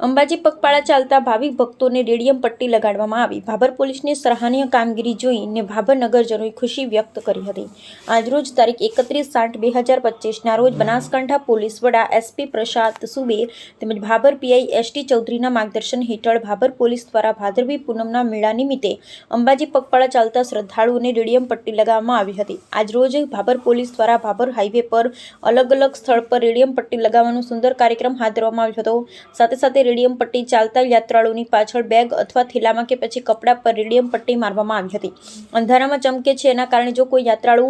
અંબાજી પગપાળા ચાલતા ભાવિક ભક્તોને રેડિયમ પટ્ટી લગાડવામાં આવી. ભાભર પોલીસની સરાહનીય કામગીરી જોઈને ભાભર નગરજનોએ ખુશી વ્યક્ત કરી હતી. આજરોજ તારીખ એકત્રીસ સાઠ બે હજાર પચીસના રોજ બનાસકાંઠા પોલીસ વડા એસપી પ્રશાંત સુબે તેમજ ભાભર પીઆઈ એસટી ચૌધરીના માર્ગદર્શન હેઠળ ભાભર પોલીસ દ્વારા ભાદરવી પૂનમના મેળા નિમિત્તે અંબાજી પગપાળા ચાલતા શ્રદ્ધાળુઓને રેડિયમ પટ્ટી લગાવવામાં આવી હતી. આજરોજ ભાભર પોલીસ દ્વારા ભાભર હાઈવે પર અલગ અલગ સ્થળ પર રેડિયમ પટ્ટી લગાવવાનો સુંદર કાર્યક્રમ હાથ ધરવામાં આવ્યો હતો. સાથે સાથે રેડિયમ પટ્ટી ચાલતા યાત્રાળુઓની પાછળ બેગ અથવા થેલામાં કે પછી કપડા પર રેડિયમ પટ્ટી મારવામાં આવી હતી. અંધારામાં ચમકે છે એના કારણે જો કોઈ યાત્રાળુ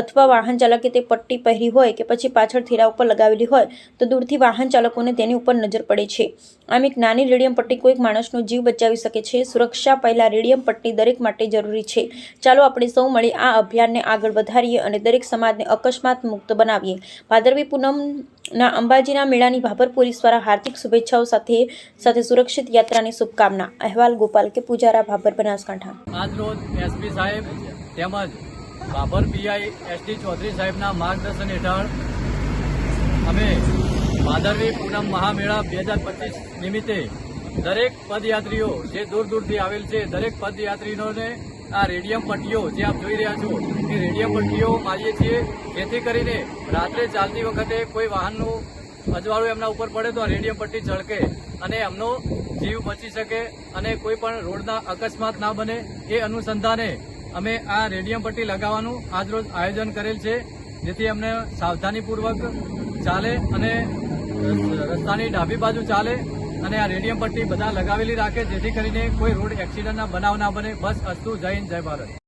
અથવા વાહન ચાલકે તે પટ્ટી પહેરી હોય કે પછી પાછળ થેલા ઉપર લગાવેલી હોય, તો દૂરથી વાહન ચાલકોને તેની ઉપર નજર પડે છે. આમ એક નાની રેડિયમ પટ્ટી કોઈક માણસનો જીવ બચાવી શકે છે. સુરક્ષા પહેલા રેડિયમ પટ્ટી દરેક માટે જરૂરી છે. ચાલો આપણે સૌ મળી આ અભિયાનને આગળ વધારીએ અને દરેક સમાજને અકસ્માત મુક્ત બનાવીએ. ભાદરવી પૂનમના અંબાજીના મેળાની ભાભર પોલીસ દ્વારા હાર્દિક શુભેચ્છાઓ સાથે સાથે સુરક્ષિત યાત્રાની શુભકામના. અહેવાલ, ગોપાલ કે પૂજારા, ભાભર બનાસકાંઠા. આજ રોજ એસપી સાહેબ તેમજ ભાભર પીઆઈ એસટી ચૌધરી સાહેબના માર્ગદર્શન હેઠળ અમે ભાદરવી પૂનમ મહામેળા બે હજાર પચીસ નિમિત્તે દરેક પદયાત્રીઓ જે દૂર દૂરથી આવેલ છે, દરેક પદયાત્રીઓને આ રેડિયમ પટ્ટીઓ જે આપ જોઈ રહ્યા છો, એ રેડિયમ પટ્ટીઓ મારીએ છીએ. જેથી કરીને રાત્રે ચાલતી વખતે કોઈ વાહનનું અજવાળું એમના ઉપર પડે તો આ રેડિયમ પટ્ટી ઝળકે અને એમનો જીવ બચી શકે અને કોઈ પણ રોડના અકસ્માત ના બને એ અનુસંધાને અમે આ રેડિયમ પટ્ટી લગાવવાનું આજરોજ આયોજન કરેલ છે, જેથી અમને સાવધાનીપૂર્વક ચાલે અને રસ્તાની ડાબી બાજુ ચાલે. અને આ રેડિયમ પટ્ટી બધા લગાવેલી રાખે, જેથી કરીને કોઈ રોડ એક્સિડન્ટના બનાવ ના બને. બસ અસ્તુ, જય હિન્દ, જય ભારત.